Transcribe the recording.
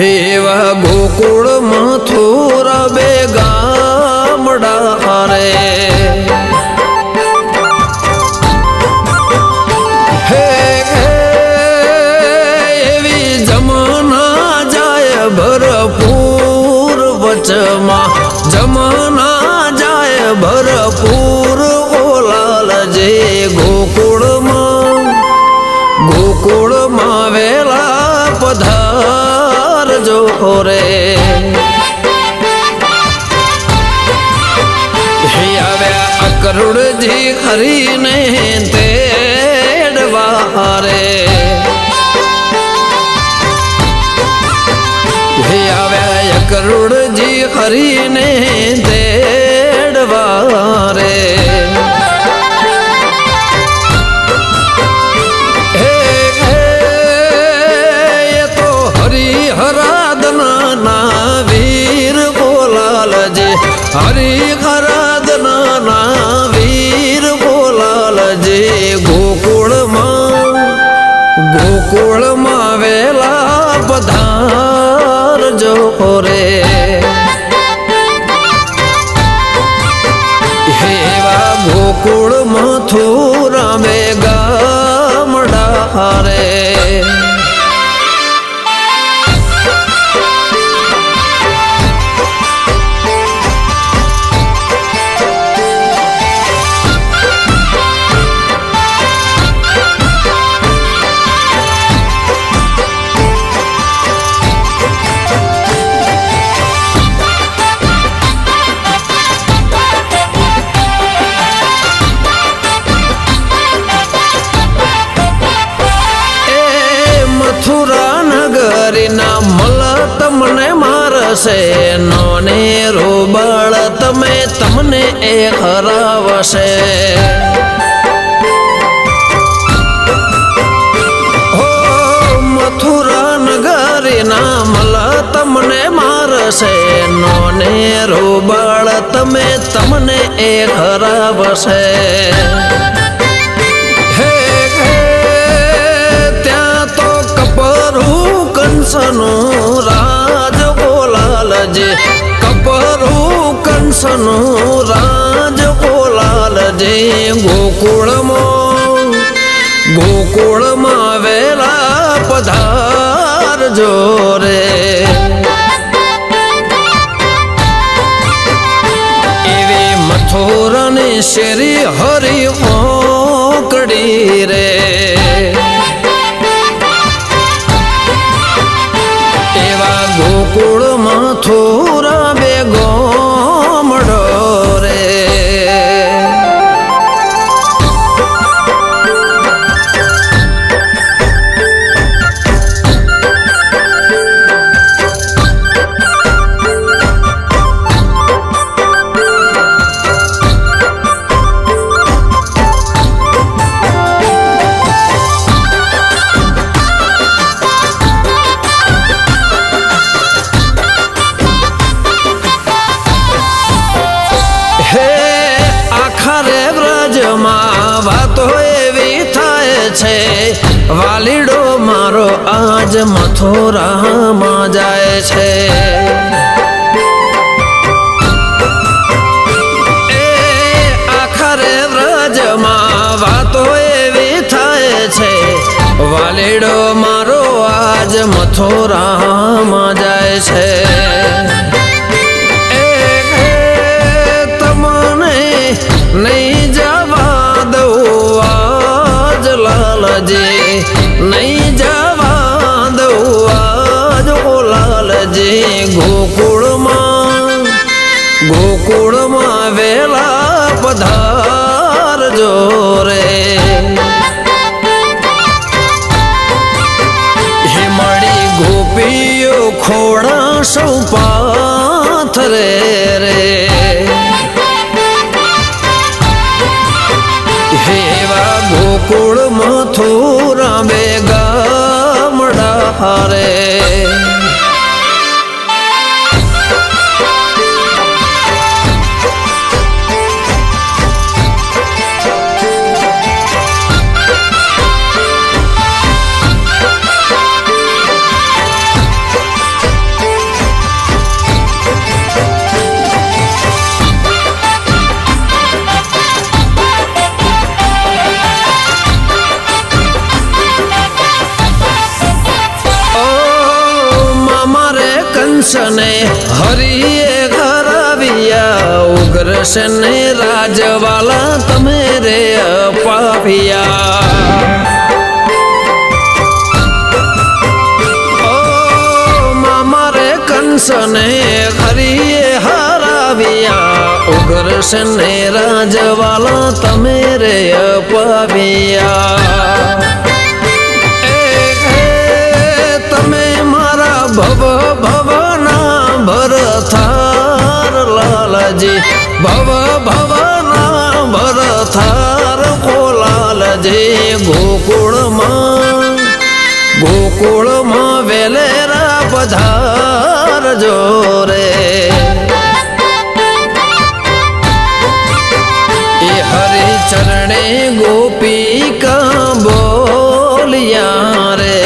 એવા ગોકુળ મથુર બે ગામડા રે હે આવ્યા અકરુણજી હરીને તેડવા રે આવ્યા અકરુણજી હરીને તેડવા હરિહરાદના નાના વીર બોલાલજે ગોકુળમાં ગોકુળમાં વેલા પધાર જો રે મારશે નોને રોબળ તમે તમને એ હરાવશે. હો, મથુરા નગરીના મલ તમને મારશે. નોને રોબળ તમે તમને એ હરાવશે. બોલાલજે કપરું કંસનું બોલાલજે ગોકુળમાં ગોકુળમાં વેલા પધાર જોરે એવી મથુરની શેરી હરી ઓકડી રે. વાતો એવી થાય છે. વાલીડો મારો આજ મથુરામાં જાય છે. આખરે વ્રજમાં વાતો એવી થાય છે. વાલીડો મારો આજ મથુરામાં જાય છે. લાલજી નહીં જવા દઉં. આજ ઓ ગોકુળમાં ગોકુળમાં વેલા પધાર જોરે હિમળી ગોપીઓ ખોડા સૌ પાથરે રે. કંસને હરિએ ઘરાવ્યા ઉગ્રસને રાજવાલા તમે રે અપાવ્યા. કંસને હરિએ હરાવ્યા ઉગ્રસને રાજવાલા તમે રે અપાવ્યા. ગોકુળમાં વેલેરા પધાર જોરે એ હરિ ચરણે ગોપિકા બોલિયા રે?